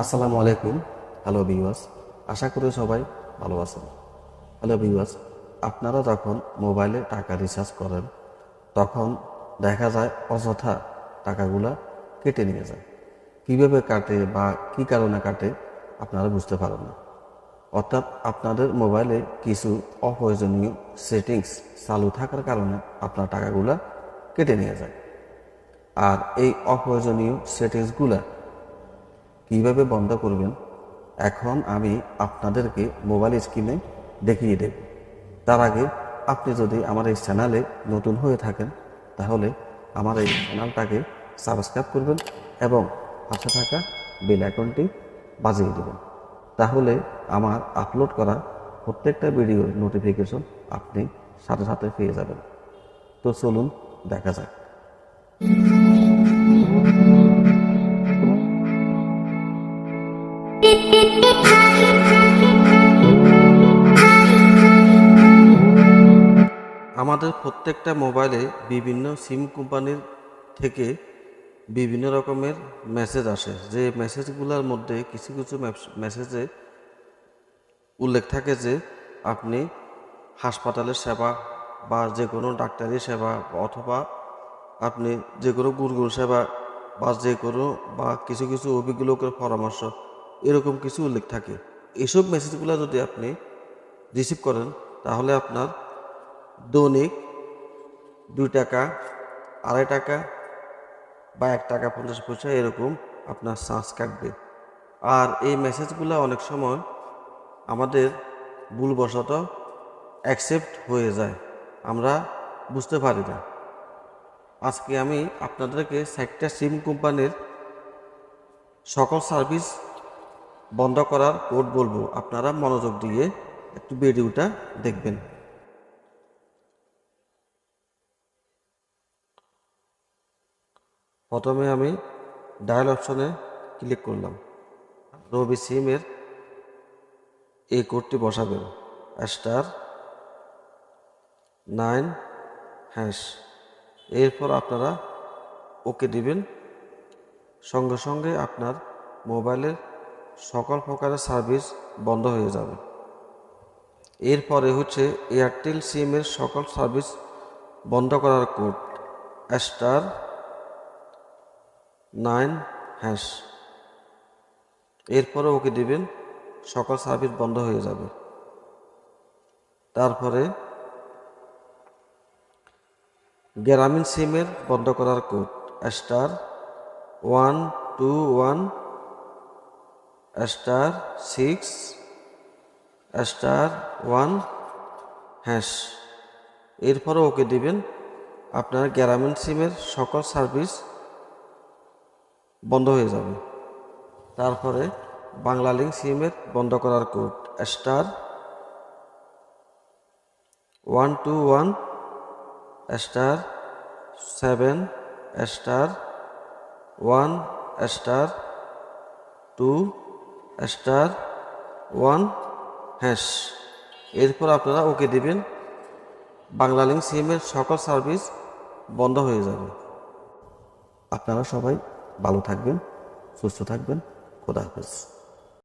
আসসালামু আলাইকুম। Hello viewers আশা করি সবাই ভালো আছেন। হ্যালো ভিউয়ার্স আপনারা যখন মোবাইলে টাকা রিচার্জ করেন, তখন দেখা যায় অযথা টাকাগুলা কেটে নিয়ে যায়। কীভাবে কাটে বা কি কারণে কাটে আপনারা বুঝতে পারেন না। অর্থাৎ আপনাদের মোবাইলে কিছু অপ্রয়োজনীয় সেটিংস চালু থাকার কারণে আপনার টাকাগুলা কেটে নিয়ে যায়। আর এই অপ্রয়োজনীয় সেটিংসগুলা কীভাবে বন্ধ করবেন? এখন আমি আপনাদেরকে মোবাইল স্ক্রিনে দেখিয়ে দেব। তার আগে আপনি যদি আমার এই চ্যানেলে নতুন হয়ে থাকেন, তাহলে আমার এই চ্যানেলটাকে সাবস্ক্রাইব করবেন এবং পাশে থাকা বেল আইকনটি বাজিয়ে দেবেন। তাহলে আমার আপলোড করা প্রত্যেকটা ভিডিওর নোটিফিকেশন আপনি সাথে সাথে পেয়ে যাবেন। তো চলুন দেখা যাক। আমাদের প্রত্যেকটা মোবাইলে বিভিন্ন সিম কোম্পানির থেকে বিভিন্ন রকমের মেসেজ আসে। যে মেসেজগুলোর মধ্যে কিছু কিছু মেসেজে উল্লেখ থাকে যে, আপনি হাসপাতালের সেবা বা যে কোনো ডাক্তারি সেবা অথবা আপনি যে কোনো গুরগুর সেবা বা যে কোনো বা কিছু কিছু অভিজ্ঞ লোকের পরামর্শ এরকম কিছু উল্লেখ থাকে। এসব মেসেজগুলো যদি আপনি রিসিভ করেন, তাহলে আপনার দৈনিক দুই টাকা, আড়াই টাকা বা এক টাকা পঞ্চাশ পয়সা এরকম আপনার চার্জ কাটবে। আর এই মেসেজগুলো অনেক সময় আমাদের ভুলবশত অ্যাকসেপ্ট হয়ে যায়। আমরা বুঝতে পারি না। আজকে আমি আপনাদেরকে চারটা সিম কোম্পানির সকল সার্ভিস বন্ধ করার কোড বলব। আপনারা মনোযোগ দিয়ে একটু ভিডিওটা দেখবেন। প্রথমে আমি ডায়াল অপশনে ক্লিক করলাম। রবি সিমের এই কোডটি বসাবেন। স্টার নাইন হ্যাশ এরপর আপনারা ওকে দিবেন। সঙ্গে সঙ্গে আপনার মোবাইলের সকল প্রকারের সার্ভিস বন্ধ হয়ে যাবে। এরপরে হচ্ছে এয়ারটেল সিমের সকল সার্ভিস বন্ধ করার কোড, স্টার নাইন হ্যাশ। এরপরে ওকে দিবেন, সকল সার্ভিস বন্ধ হয়ে যাবে। তারপরে গ্রামীণ সিমের বন্ধ করার code, star one two one star six star one hash এরপরে ওকে দিবেন আপনার গ্রামীণ সিমের সকল সার্ভিস বন্ধ হয়ে যাবে। তারপরে বাংলা লিঙ্ক সিমের বন্ধ করার code star one two one star seven star one star two star one hash এরপর আপনারা ওকে দিবেন। বাংলালিং সিমের সকল সার্ভিস বন্ধ হয়ে যাবে। আপনারা সবাই ভালো থাকবেন, সুস্থ থাকবেন। খোদা হাফেজ।